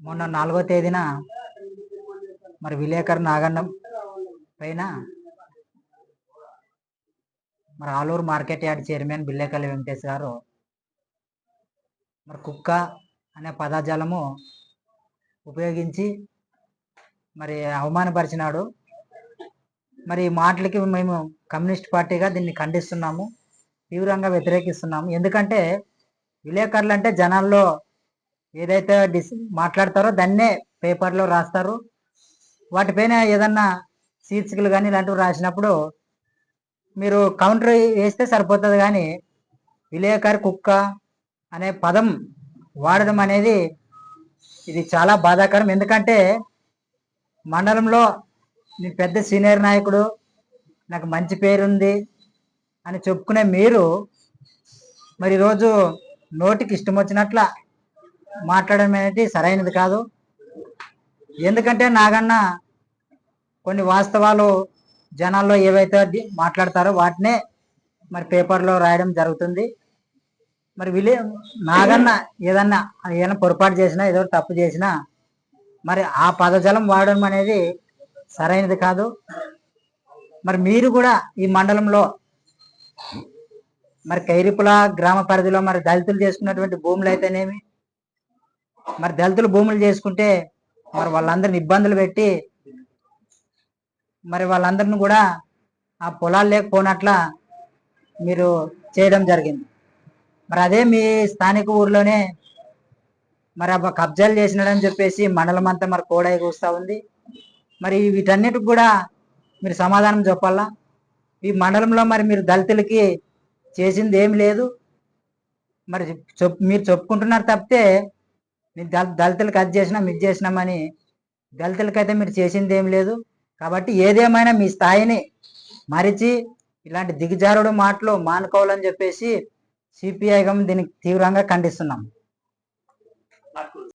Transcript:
మొన్న నాలుగో తేదీన మరి విలేకరు నాగన్నం పైన మరి Aluru market yard chairman Billekalli Venkatesh గారు మరి కుక్క అనే పదజాలము ఉపయోగించి మరి అవమానపరిచినాడు. మరి ఈ మాటలకి మేము కమ్యూనిస్ట్ పార్టీగా దీన్ని ఖండిస్తున్నాము తీవ్రంగా వ్యతిరేకిస్తున్నాము. ఎందుకంటే విలేకరులు అంటే జనాల్లో ఏదైతే డిస్ మాట్లాడతారో దాన్నే పేపర్లో రాస్తారు. వాటిపైన ఏదన్నా శీర్షికలు కానీ ఇలాంటివి రాసినప్పుడు మీరు కౌంటర్ వేస్తే సరిపోతుంది కానీ విలేకరి కుక్క అనే పదం వాడడం అనేది ఇది చాలా బాధాకరం. ఎందుకంటే మండలంలో నేను పెద్ద సీనియర్ నాయకుడు నాకు మంచి పేరుంది అని చెప్పుకునే మీరు మరి ఈరోజు నోటికి ఇష్టం వచ్చినట్ల మాట్లాడడం అనేది సరైనది కాదు. ఎందుకంటే నాగన్న కొన్ని వాస్తవాలు జనాల్లో ఏవైతే మాట్లాడతారో వాటినే మరి పేపర్లో రాయడం జరుగుతుంది. మరి విలే నాగన్న ఏదన్నా ఏదైనా పొరపాటు చేసినా ఏదో తప్పు చేసినా మరి ఆ పదజలం వాడడం అనేది సరైనది కాదు. మరి మీరు కూడా ఈ మండలంలో మరి కైరిపుల గ్రామ పరిధిలో మరి దళితులు చేసుకున్నటువంటి భూములు అయితేనేమి మరి దళితులు భూములు చేసుకుంటే మరి వాళ్ళందరిని ఇబ్బందులు పెట్టి మరి వాళ్ళందరిని కూడా ఆ పొలాలు లేకపోనట్ల మీరు చేయడం జరిగింది. మరి అదే మీ స్థానిక ఊర్లోనే మరి ఆ కబ్జాలు చేసినాడని చెప్పేసి మండలం అంతా మరి కోడై కూస్తూ ఉంది. మరి వీటన్నిటికి కూడా మీరు సమాధానం చెప్పాలా? ఈ మండలంలో మరి మీరు దళితులకి చేసింది ఏం లేదు. మరి చెప్ మీరు చెప్పుకుంటున్నారు తప్పితే మీరు దళ దళితులకు అది చేసినాం ఇది చేసినామని దళితులకైతే మీరు చేసింది ఏం లేదు. కాబట్టి ఏదేమైనా మీ స్థాయిని మరిచి ఇలాంటి దిగజారుడు మాటలు మానుకోవాలని చెప్పేసి సిపిఐగా దీనికి తీవ్రంగా ఖండిస్తున్నాం.